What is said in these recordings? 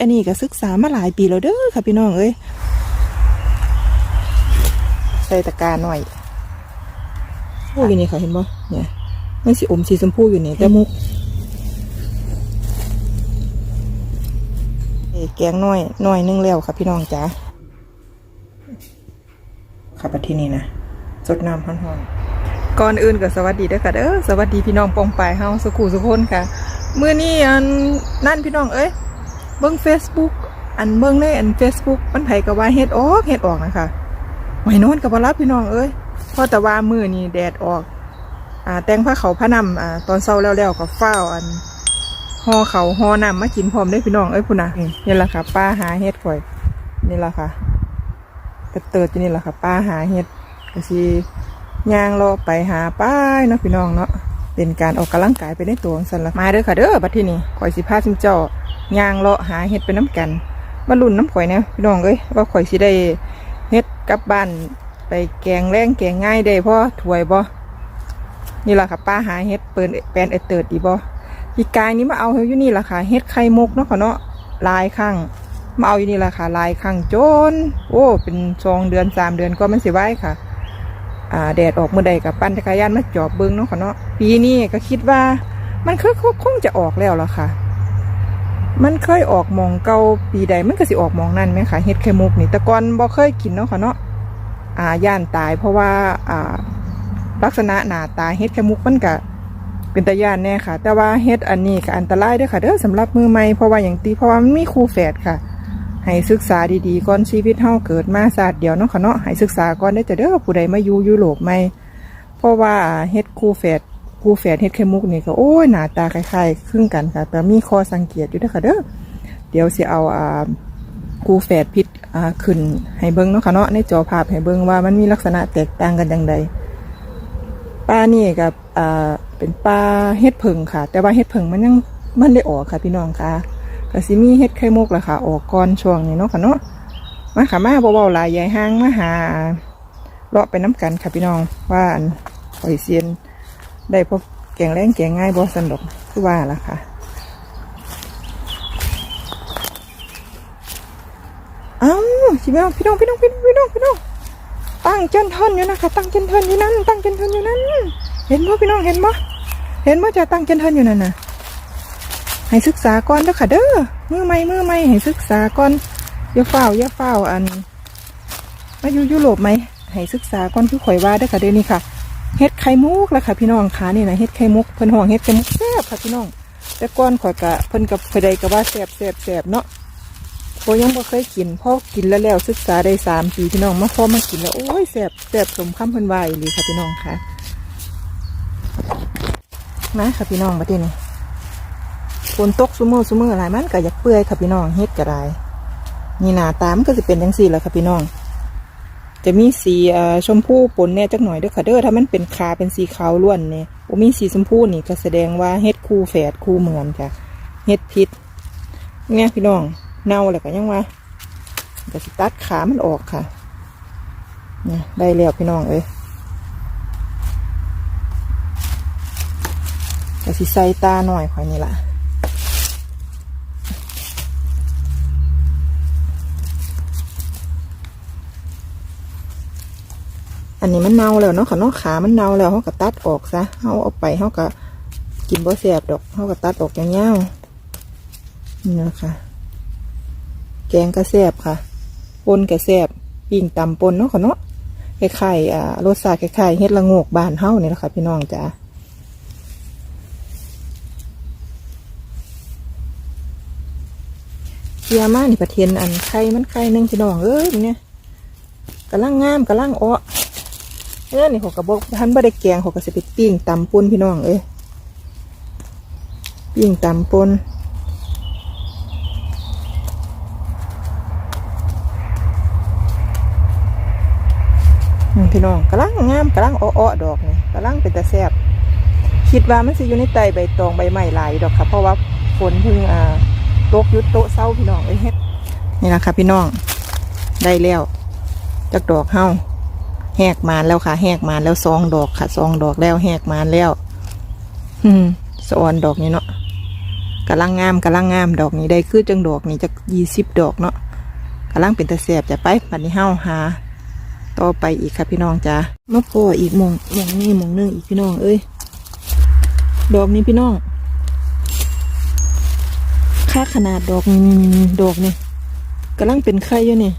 อันนี้ก็ศึกษามาหลายปีแล้วเด้อค่ะพี่น้องเอ้ยใส่ตะกร้าหน่อยโอ้ยนี่ค่ะเห็นบ่เนี่ยมันสีอมสีชมพูอยู่นี่แต่มุกแกงน้อยน้อยนึ่งแล้วค่ะพี่น้องจ๋าค่ะปัที่นี่นะสดน้ำฮ้อนๆก่อนอื่นก็สวัสดีด้อค่ะเด้อสวัสดีพี่น้องปองปายเฮาสุขุสุขคนค่ะ มื้อนี้อันนั่นพี่น้องเอ้ย เบิ่ง Facebook อันเบิ่งในอัน Facebook มันไผก็ว่าเฮ็ดออกเฮ็ดออกนะคะไว้นอนกับบ่รับพี่น้องเอ้ยเพราะแต่ว่ามือนี้แดดออก อ่า แต่งผ้าเขาวผ้านำอ่า ตอนเช้าแล้วๆก็ฟ้าอันห่อเขาวห่อนำมากินพร้อมได้พี่น้องเอ้ยพุ่นน่ะนี่แหละค่ะป้าหาเฮ็ดข่อยนี่แหละค่ะกระเติดที่นี่แหละค่ะป้าหาเฮ็ดก็สิย่างรอไปหาป้ายเนาะพี่น้องเนาะเป็นการออกกำลังกายไปในตัวสันละมาเด้อค่ะเด้อบัดที่นี่ข่อยสิพาซิมเจ้า ยางเลาะหาเห็ดไปน้ำกันมาลุ่นน้ำข่อยเนี่ยพี่น้องเอ้ยว่าข่อยสิได้เห็ดกลับบ้านไปแกงแรงแกงง่ายได้พ่อถวยบ่นี่แหละค่ะป้าหาเห็ดเปิดแปลนเอเติร์ดดีบ่ปีกายนี้มาเอาอยู่นี่แหละค่ะเห็ดไข่มุกเนาะค่ะเนาะลายข้างมาเอาอยู่นี่แหละค่ะลายข้างโจน โอ้เป็นสองเดือนสามเดือนก็มันสิไว้ค่ะ อ่าแดดออกเมื่อใดกับปั้นจักรยานมาจอบเบิ้งเนาะค่ะเนาะปีนี้ก็คิดว่ามันคือคงจะออกแล้วล่ะค่ะ มันเคยออกมองเก่าปีใดมันก็สิออกมองนั่นไหมคะเฮ็ดไข่มุกนี่แต่ก่อนบ่เคยกินเนาะค่ะเนาะอ่าย่านตายเพราะว่าอ่าลักษณะหน้าตาเฮ็ดไข่มุกมันก็เป็นตาย่านแน่ค่ะ แต่ว่าเฮ็ดอันนี้ก็อันตรายด้อค่ะเด้อสำหรับมือใหม่เพราะว่าอย่างตีเพราะว่ามันมีครูแฝดค่ะ ให้ศึกษาดีๆก่อนชีวิตเฮาเกิดมาศาสตร์เดียวเนาะค่ะเนาะให้ศึกษาก่อนได้อจะเด้อผู้ใดมาอยู่ยุโรปใหม่เพราะว่าเฮ็ดครูแฝด ครูแฝดเฮ็ดไข่มุกนี่ก็โอ้ยหน้าตาคล้ายๆครึ่งกันค่ะ แต่มีข้อสังเกตอยู่เด้อค่ะเด้อเดี๋ยวสิเอาอ่ากูแฝดพิษอ่าขึ้นให้เบิ้งเนาะค่ะเนาะในจอภาพให้เบิ้งว่ามันมีลักษณะแตกต่างกันอย่างไรปลานี่กับอ่าเป็นปลาเฮ็ดผึ่งค่ะ แต่ว่าเฮ็ดผึ่งมันยังมันได้ออกค่ะพี่น้องค่ะก็สิมีเฮ็ดไข่มุกแหละค่ะ ออกก่อนช่วงนี้เนาะค่ะเนาะมาค่ะมาเบาๆหลายใหญ่ห้างมาหาเลาะไปน้ำกันค่ะพี่น้องว่าอันหอยเซียน ได้พบแกงแรงแกงง่ายบ่สนุกคือว่าล่ะค่ะเอ้าสิพี่น้องพี่น้องพี่น้องพี่น้องพี่น้องพี่น้องตั้งเจนเทินอยู่นะคะตั้งเจนเทินอยู่นั่นตั้งเจนเทินอยู่นั่นเห็นบ่พี่น้องเห็นบ่เห็นบ่จะตั้งเจนเทินอยู่นั่นน่ะให้ศึกษาก่อนเด้อค่ะเด้อมือใหม่มือใหม่ให้ศึกษาก่อนอย่าเฝ้าอย่าเฝ้าอันมาอยู่ยุโรปไหมให้ศึกษาก่อนคือข่อยว่าเด้อค่ะเดี๋ยวนี้ค่ะ เฮ็ดไข่มุกแล้วค่ะ พี่น้องค่ะนี่นะเฮ็ดไข่มุกเพิ่นห่วงเฮ็ดไข่มุกแซ่บค่ะพี่น้อง แต่ก่อนข่อยกะเพิ่นกับข่อยใดก็ว่าแซ่บแซ่บแซ่บเนาะโอยังบ่เคยกินพอกินแล้วแล้วศึกษาได้สามปีพี่น้องมาพอมากินแล้วโอ้ยแสบแสบสมคำเพิ่นว่าอีหลีค่ะพี่น้องค่ะมาค่ะพี่น้องมาที่นี่ฝนตกซุมือซุมืออะไรมันก็อยากเปื่อยค่ะพี่น้องเฮ็ดก็ได้นี่หน้าตามก็จะเป็นจังซี่แหละค่ะพี่น้อง จะมีสีชมพูปนแน่จักหน่อยเด้อค่ะเด้อถ้ามันเป็นขาเป็นสีขาวล้วนเนี่ยโอ้มีสีชมพูนี่ก็แสดงว่าเฮ็ดคู่แฝดคู่เหมือนค่ะเฮ็ดพิษเนี่ยพี่น้องเน่าแล้วก็ยังว่าเดี๋ยวสิตัดขามันออกค่ะเนี่ยได้แล้วพี่น้องเอ้ยเดี๋ยวสิใส่ตาหน่อยข่อยนี่ล่ะ อันนี้มันเน่าแล้วเนาะค่ะเนาะขามันเน่าแล้วเขาก็ตัดออกซะเขาเอาไปเขาก็กินบ่แสบดอกเขาก็ตัดออกยาวๆนี่นะคะแกงกระแซบค่ะปนกระแซบปิ่งตำปนเนาะค่ะเนาะคล้ายๆอ่ารสชาติคล้ายๆเฮ็ดละงกบานเฮานี่แหละค่ะ พี่น้องจ้าเกียมานี่ประเทียนอันไข่มันไข่หนึ่งพี่น้องเอ้ยเนี่ยกำลังงามกำลังอ้อ เออนี่เขากระบอกท่านบ่ได้แกงเขาก็สิไปปิ้งตำปนพี่น้องเอ้ยปิ้งตำปนอืมพี่น้องกำลังงามกำลังอ้อๆดอกนี่กำลังเป็นตาแซบคิดว่ามันสิอยู่ในไตใบตองใบไม้หลายดอกค่ะ เพราะว่าฝนเพิ่งอ่าตกยุดโตะเศร้าพี่น้องเอ้ยเฮ็ดนี่นะคะพี่น้องได้แล้วจากดอกเฮา แหกมานแล้วค่ะ แหกมานแล้วซองดอกค่ะซองดอกแล้วแหกมานแล้ว อืมสะออนดอกนี่เนาะกำลังงามกำลังงามดอกนี้ได้คือจังดอกนี้จะยี่สิบดอกเนาะกำลังเป็นตะแสบจะไปบัดนี้เฮาหา ต่อไปอีกค่ะพี่น้องจ้ามาพออีกหมองหมองนี่หมองหนึงอีกพี่น้องเอ้ยดอกนี้พี่น้องค่าขนาดดอกนี่ดอกนี่กำลังเป็นไข่อยู่นี่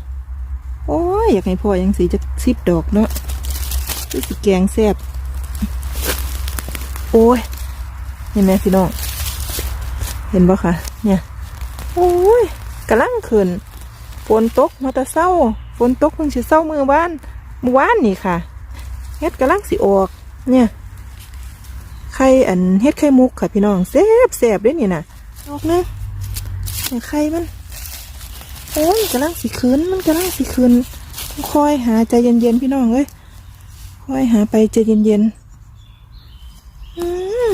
โอ้ยอยากให้พ่อยังสีจะสิบดอกเนาะคือสิแกงแซ่บโอ้ยเห็นไหมพี่น้อง เห็นบ่คะเนี่ย โอ้ยกำลังขึ้นฝนตกมาแต่เศร้าฝนตกเพิ่งสิเศร้าเมื่อวานเมื่อวานนี่ค่ะเฮ็ดกำลังสิออก เนี่ยไข่อันเฮ็ดไข่มุกค่ะพี่น้องแซ่บแซ่บด้วยนี่น่ะออกเนึงเนี่ยไข่มัน อ้ยกำลังสิคืนมันกำลังสิคืนคอยหาใจเย็นๆพี่น้องเอ้ยคอยหาไปใจเย็นๆอืม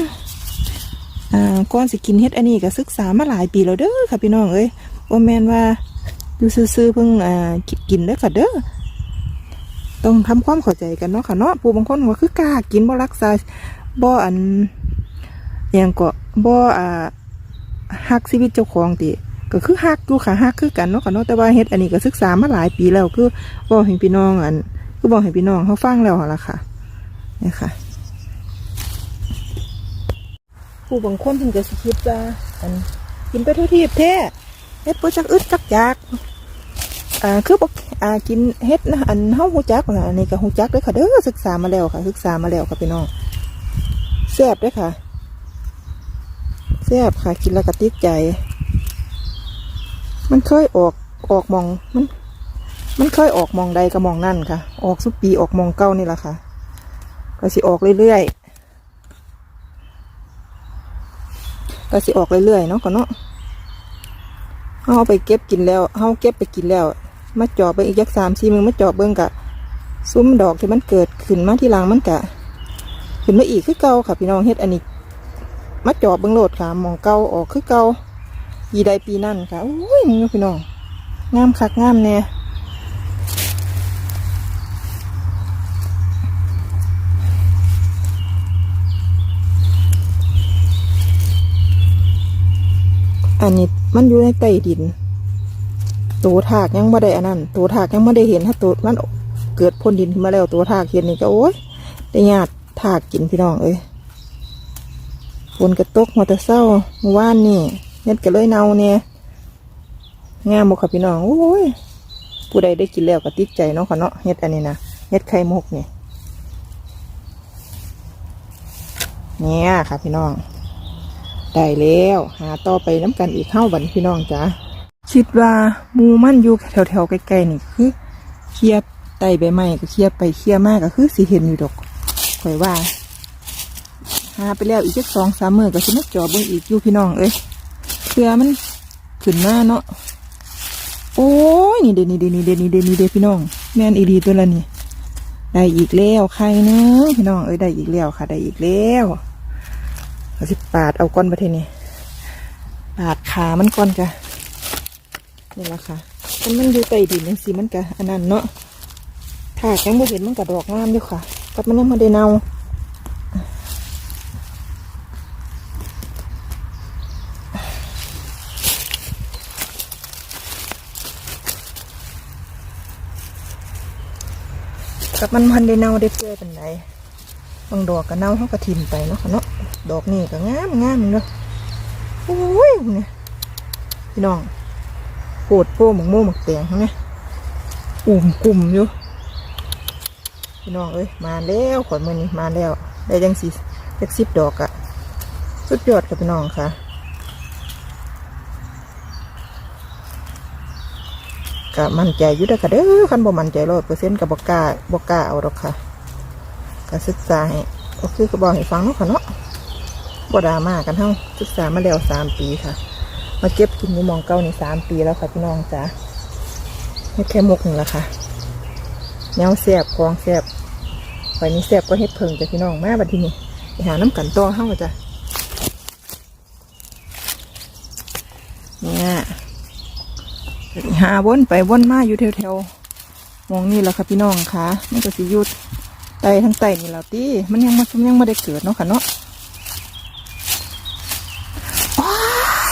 อ่าก่อนสิกินเฮ็ดอันนี้ก็ศึกษามาหลายปีแล้วเด้อค่ะพี่น้องเอ้ยบ่แมนว่าอยู่ซื่อๆเพิ่งอ่ากินเด้อค่ะเด้อต้องทำความเข้าใจกันเนาะค่ะเนาะผู้บางคนก็คือกล้ากินบ่รักษาบ่อันอหยังก็บ่อ่าฮักชีวิตเจ้าของติ ก็คือฮักอยู่ค่ะฮักคือกันเนาะค่ะเนาะแต่ว่าเฮ็ดอันนี้ก็ศึกษามาหลายปีแล้วคือบอกให้พี่น้องอันคือบอกให้พี่น้องเขาฟังแล้วล่ะค่ะนี่ค่ะ ผู้บางคนถึงจะสิคิดว่าอันกินไปทั่วทีบแท้เฮ็ดบ่จักอึดจักยากอ่าคือบ่อ่ากินเฮ็ดนะอันเฮาฮู้จักนะอันนี้ก็ฮู้จักเด้อค่ะเด้อศึกษามาแล้วค่ะ ศึกษามาแล้วค่ะพี่น้องแซ่บเด้อค่ะแซ่บค่ะกินแล้วก็ติดใจ มันเคยออกออกมองมัน มันเคยออกมองใดก็มองนั่นค่ะ ออกสุปีออกมองเก้านี่แหละค่ะ ก็สิออกเรื่อยๆก็สิออกเรื่อยๆเนาะก็เนาะเอาไปเก็บกินแล้วเอาเก็บไปกินแล้ว มาจอบไปอีกยักสามสี่มือมาจอบเบิ้งกะซุ้มดอกที่มันเกิดขึ้นมาที่หลังมันกะขึ้นมาอีกคือเก่าค่ะพี่น้องเฮ็ดอันนี้มาจอบเบิ้งโหลดค่ะมองเก่าออกคือเก่า ปีใดปีนั่นค่ะโอ้ยมึงพี่น้องงามคักงามแน่อันนี้มันอยู่ในใต้ดิน ตัวถากยังไม่ได้อันนั้น ตัวถากยังไม่ได้เห็นถ้าตัวมันเกิดพ้นดินขึ้นมาแล้วตัวถากเห็นนี่ก็โอ้ยได้ญาติถากกินพี่น้องเอ้ยฝนกระตกมาแต่เศร้าเมื่อวานนี่ เฮ็ดก็เลยเนาเนี่ยงามบ่ค่ะพี่น้องโอ้ยผู้ใดได้กินแล้วก็ติดใจเนาะค่ะเนาะเฮ็ดอันนี้นะเฮ็ดไข่มุกเนี่ยเนี่ยค่ะพี่น้องได้แล้วหาต่อไปน้ำกันอีกเข้าบันพี่น้องจ้าคิดว่ามูมันอยู่แถวๆใกล้ๆนี่คือเคลียบไต่ใบไม้ก็เคลียบไปเคลียบมากก็คือสิเห็นอยู่ดอกข่อยว่าหาไปแล้วอีกสักสองสามมือก็สิมาจอบเบิ่งอีกอยู่พี่น้องเอ้ย เพื่อมันขึ้นมาเนาะโอ้ยนี่เดนี่เดนี่เดนี่เดนี่เดพี่น้อง แม่นอีดีตัวละนี่ได้อีกแล้วใครเนาะพี่น้องเอ้ยได้อีกแล้วค่ะ ได้อีกแล้วเอาสิปาดเอาก้อนประเทศนี้ปาดขามันก้อนจ้ะนี่แหละค่ะมันมันอยู่ใต้ดินยังสิมันกะอันนั้นเนาะถ้าแกงบ่เห็นมันกะดอกงามอยู่ค่ะกับมันยังม่ได้เนา กับมันพันได้เน่าได้เปื่อยเป็นไรบางดอกก็เน่าเขาก็ทิมไปเนาะเนาะดอกนี่ก็งามงามเนาะโอ้ยเนี่ยพี่น้องโปวดโป้หมกโม่หมกแตงเขาเนี่ยอุ่มกลุ่มอยู่พี่น้องเอ้ยมาแล้วขอนมือนี้มาแล้วได้ยังสีเล็กสิบดอกอะสุดยอดกับพี่น้องค่ะ ก็มั่นใจอยู่ด้อค่ะเด้อคันบ่มั่นใจร้อยเปอร์เซ็นต์กับ่กล้าบ่กล้าเอาดอกค่ะก็ศึกษาให้ก็คือก็บอกให้ฟังเนาะค่ะเนาะบ่ดราม่ากันเฮาศึกษามาแล้วสามปีค่ะ มาเก็บกินอยู่มองเก้านี่สามปีแล้วค่ะพี่น้องจ๋าเฮ็ดแค่มกหนึ่งละค่ะแนวแสบคลองแสบไปนี้แสบก็เฮ็ดเพิงจ้ะพี่น้องมาบัดทีนี้ไปหาน้ำกันต่อเฮาจ้ะเนี่ย หาวนไปวนมาอยู่แถวๆมองนี่แหละค่ะพี่น้องค่ะมันก็สิยุดไตทั้งไตนี่แหละตีมันยังมันยังไม่ได้เกิดเนาะค่ะเนาะว้า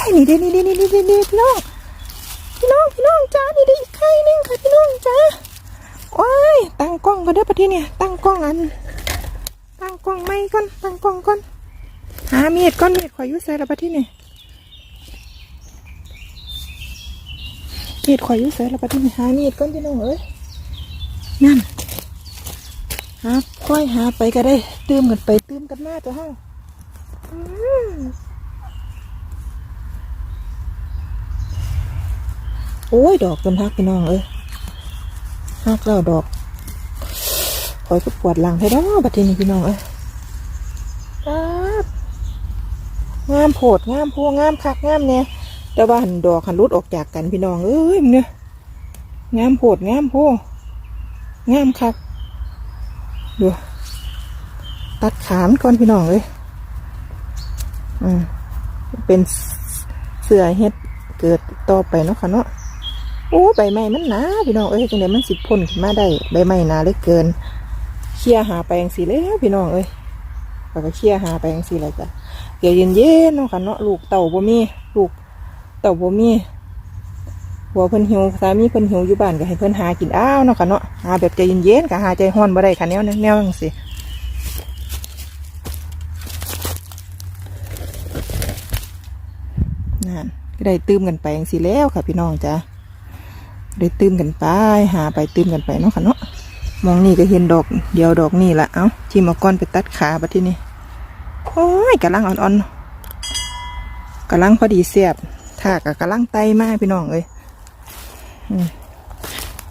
ยนี่เด้นี่เด้นี่เด้นี่เด้พี่น้องพี่น้องพี่น้องจ้านี่เด้อีกไข่หนึงค่ะพี่น้องจ้าว้ายตั้งกล้องก็ได้ปะทีเนี่ยตั้งกล้องอัน ตั้งกล้องไม่ก่อนตั้งกล้องก่อนหาเมีดก่อนเมีดข่อยยุ่ใส่ละปะทีเนี่ย มีดข่อยอยุ่ใส่ละปะทีเนี่ยหามีดก่อนพี่น้องเอ้ยนั่นหาค่อยหาไปก็ได้ตื่มกันไปตื่มกันมาตัวเฮาอืมโอ้ย ดอกต้นฮักพี่น้องเอ้ยฮักแล้วดอกคอยก็ปวดหลังให้ดอกบัดทีนี้พี่น้องเอ้ยงามโพดงามพวงงามคักงามเนี่ย แต่ว่าหันดอกหันรุดออกจากกันพี่น้องเอ้ยเนี่ยงามโพดงามโพงามคักดูตัดขามนก่อนพี่น้องเลยอืมเป็นเสือเฮ็ดเกิดต่อไปเนาะค่ะเนาะโอ้ใบไม้มันหนาพี่น้องเอ้ยจังไดมันสิพ่นขึ้นมาได้ใบไม้หนาเหลือเกินเคลียหาไปจังสีแล้วพี่น้องเอ้ยแล้วก็เคลียหาไปจังสีเลยจ้ะเดี๋ยวเย็นๆเนาะค่ะเนาะลูกเต่าบ่มีลูก เต่าบ่มีหัวเพิ่นหิวสามีเพิ่นหิวอยู่บ้านก็ให้เพิ่นหากินอ้าวเนาะค่ะเนาะหาแบบใจเย็นๆก็หาใจฮ้อนบ่ได้ค่ะแนวแนวจังซี่นั่นก็ได้ตื้มกันไปจังซี่แล้วค่ะพี่น้องจ้ะได้ตื้มกันไป หาไปตื้มกันไปเนาะค่ะเนาะมองนี่ก็เห็นดอก เดียวดอกนี่ละเอ้าที่มาก้อนไปตัดขาบัดที่นี่โอ้ยกำลังอ่อนๆกำลังพอดีเสียบ ถากับกำลังไตมากพี่น้องเอ้ย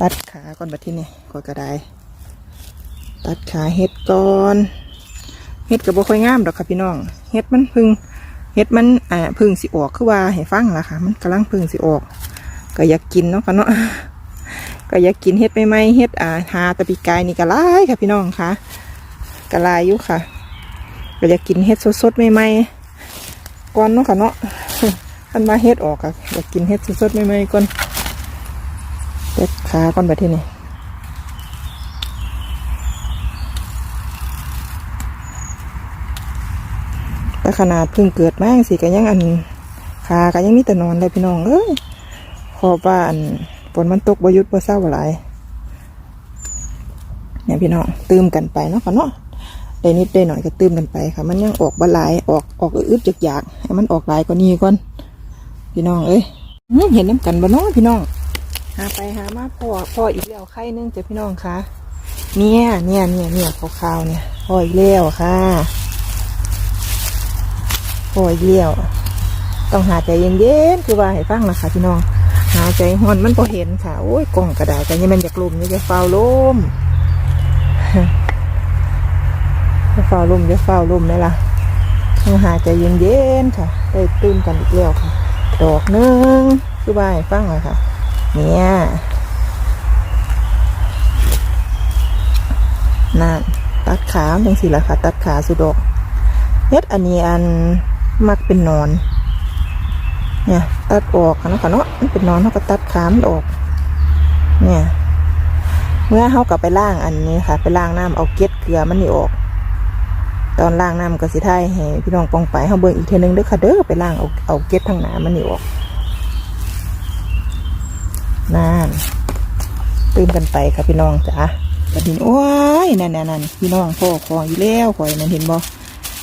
ตัดขาก่อนบัดที่นี่ก็กระไดตัดขาเห็ดก่อนเห็ดกับบ่ค่อยงามดอกค่ะพี่น้องเห็ดมันพึ่งเห็ดมันอ่าพึ่งสิออกคือว่าให้ฟังล่ะค่ะ มันกำลังพึ่งสิออก ก็อยากกินเนาะค่ะเนาะก็อยากกินเฮ็ดใหม่เฮ็ดอ่าหาตะปีกายนี่ก็หลายค่ะพี่น้องค่ะก็หลายอยู่ค่ะก็อยากกินเฮ็ดสดๆใหม่ก่อนเนาะค่ะเนาะ อันมาเฮ็ดออกอะอยากกินเฮ็ดสดๆใหม่ๆก่อนเด็ดขาก่อนไปที่นี่แต่ขนาดเพิ่งเกิดมาจังสิก็ยังอันขาก็ยังมีแต่นอนเลยพี่น้องเอ้ยเพอบ้านฝนมันตกบยุดบ่เศร้าหลายเนี่ยพี่น้องตื่มกันไปเนาะค่ะเนาะได้นิดได้หน่อยก็ตื่มกันไปค่ะ มันยังออกบ่หลายออกออกอึดๆอยากๆให้มันออกหลายกว่านี้ก่อน พี่น้องเอ้ยเห็นน้ำกันบ่เนาะพี่น้องหาไปหามาพ่อพ่ออีกแล้วไข่หนึงจ้ะพี่น้องคะเนี่ยเนี่ยเนี่ยเนี่ยขาวๆเนี่ยพ่ออีกแล้วค่ะพ่ออีกแล้วต้องหาใจเย็นๆคือว่าให้ฟังนะคะพี่น้อง หาใจฮอนมันพอเห็นค่ะโอ้ยกล่องกระดาษกันยังมันอยากลุ่มนี่จะเฝ้าลมจะเฝ้าลมจะเฝ้าลมนี่ล่ะต้องหาใจเย็นๆค่ะได้ตื่นกันอีกแล้วค่ะ ดอกหนึงคือให้ฟังเลยค่ะ เนี่ยนั่นตัดขาจังสิละค่ะ ตัดขาสุดดอกเฮ็ดอันนี้อันมักเป็นนอน เนี่ยตัดออกนะค่ะเนาะมันเป็นนอนเขาก็ตัดขามนออก เนี่ย เมื่อเขากลับไปล่างอันนี้ค่ะ ไปล่างน้ำเอาเกล็ดเกลือมันนี่ออก ตอนล่างน้ำก็สิไทยให้พี่น้องปองไปเขาเบิ่งอีกเทนึงเด้อค่ะเด้อไปล่างเอาเอาเกล็ดทางหนามันนี่ออกนั่นตื่นกันไปค่ะพี่น้องจ้ะกระดิ่งโอ้ยนั่นนั่นนันพี่น้องพ่อคออยู่แล้วคอยนั่นเห็นบ่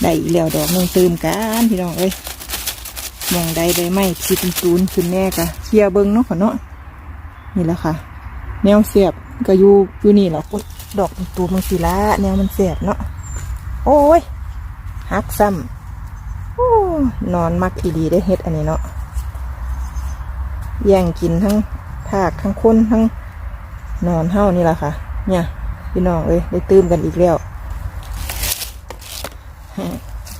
ได้อีกแล้วดอกนึงตื่มกันพี่น้องเอ้ยมองใดใบไม้สิเป็นตูนขึ้นแน่กะเคียเบิ้งเนาะค่ะเนาะนี่แหละค่ะ แนวเสียบก็อยู่อยู่นี่แหละดอกตูมันสีละแนวมันเสียบเนาะ โอ้ยหักซ้ำโอ้นอนมักอีดีได้เฮ็ดอันนี้เนาะแย่งกินทั้งภาคทั้งคนทั้งนอนเฮ้านี่แหละค่ะ เนี่ยพี่น้องเอ้ยได้ตื่มกันอีกแล้ว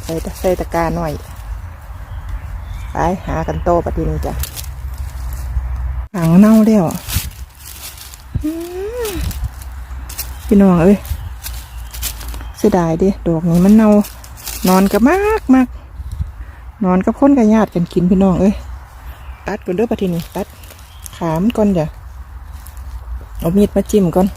ใส่ตะใส่ตะกร้าหน่อยไปหากันโตปฏินี้จ้ะหางเน่าแล้วพี่น้องเอ้ย สียดายเดิดอกนี้มันเน่านอนกับมากมากนอนกับคนกับญาติกันกินพี่น้องเอ้ยตัดก่อนเด้อปฏินี้ตัดขามนก่อนจ้ะเอามีดมาจิ้มก่อน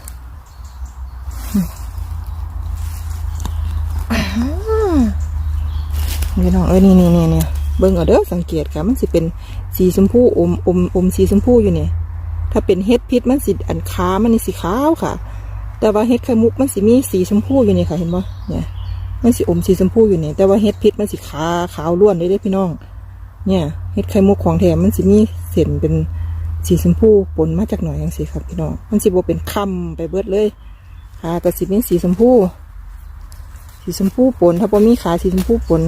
อพี่น้องเอ้ยนี่นี่นี่นี่เบิ่งเอาเด้อสังเกตค่ะมันสิเป็นสีชมพูอมอมอมสีชมพูอยู่นี่ถ้าเป็นเฮ็ดพิษมันสิอันขามันนี่สีขาวค่ะ แต่ว่าเฮ็ดไข่มุกมันสิมีสีชมพูอยู่นี่ค่ะเห็นบ่เนี่ยมันสิอมสีชมพูอยู่นี่แต่ว่าเฮ็ดพิษมันสิขาขาวล้วนเลยเด้พี่น้อง เนี่ยเฮ็ดไข่มุกของแท้มันสิมีเส้นเป็นสีชมพูปนมาจากหน่อยจังซี่ครับพี่น้องมันสิบ่เป็นค่ำไปเบิดเลยขาก็สิมีสีชมพูสีชมพูปนถ้าบ่มีขาสีชมพูปน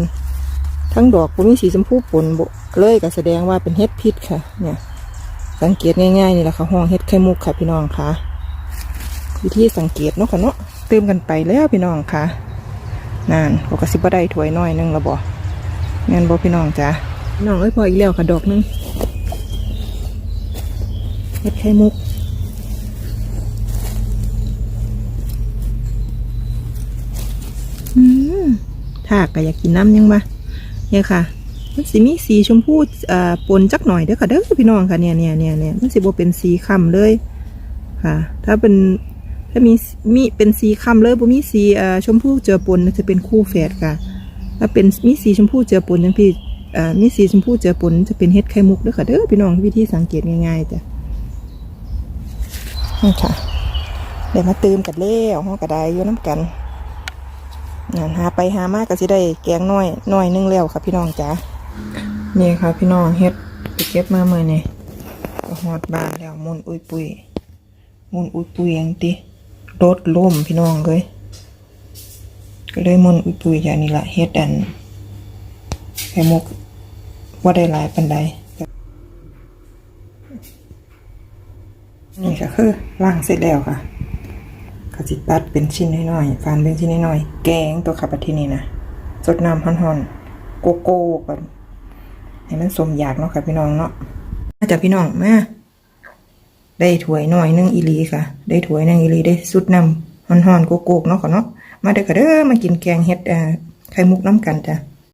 ทั้งดอกบ่มีสีชมพูปนบ่เลยก็แสดงว่าเป็นเฮ็ดพิษค่ะ เนี่ย สังเกตง่ายๆนี่แหละค่ะห้องเฮ็ดไข่มุกค่ะพี่น้องค่ะ วิธีสังเกตเนาะค่ะเนาะเติมกันไปแล้วพี่น้องค่ะนั่นปกติบ่ได้ถวยน้อยนึงและบ่แม่นบ่พี่น้องจ้ะน้องเอ้ยพออีกแล้วค่ะดอกนึงเฮ็ดไข่มุกอืมถ้าก็อยากกินน้ำยังบ่เนี่ยค่ะมันสิมีสีชมพูเอ่อปนจักหน่อยเด้อค่ะเด้อพี่น้องค่ะเนี่ยเนี่ยเนี่ยเนี่ยมันสิบ่เป็นสีค่ำเลยค่ะ ถ้าเป็น ถ้ามีมีเป็นสีคำเลยบ่มีสีเอ่อชมพูเจือปนจะเป็นคู่แฝดค่ะ ถ้าเป็นมีสีชมพูเจือปนจังพี่เอ่อมีสีชมพูเจือปนจะเป็นเฮ็ดไข่มุกเด้อค่ะเด้อพี่น้องวิธีสังเกตง่ายๆจ้ะนี่ค่ะเดี๋ยวมาเติมกันแล้วห้องกระไดอยู่น้ำกันนั่นหาไปหามากก็สิได้แกงน้อยน้อยนึงแล้วค่ะพี่น้องจ้ะนี่ค่ะพี่น้องเฮ็ดไปเก็บมาเมื่อนี่ก็ฮอดบานแล้วมุนอุ้ยปุยมุนอุ้ยปุยยังติ รถล่มพี่น้องเลยก็เลยมนอุยปุยอย่างนี้ละเฮ็ดอันไข่มุกว่าได้หลายปันใดนี่ก็คือล่างเสร็จแล้วค่ะก็จิตัดเป็นชิ้นน้อยๆฟานเป็นชิ้นน้อยๆแกงตัวขับที่นี่นะสดน้ำฮอนๆโกโก้ก่อนให้มันสมอยากเนาะค่ะพี่น้องเนาะมาจากพี่น้องมา ได้ถวยหน่อยหนึงอีลีค่ะ ได้ถวยหนึงอีลีได้สุดน้ำห่อนๆโกกๆเนาะค่ะเนาะมาเด้อค่ะเด้อมากินแกงเห็ดไข่มุกน้ำกันจ้ะ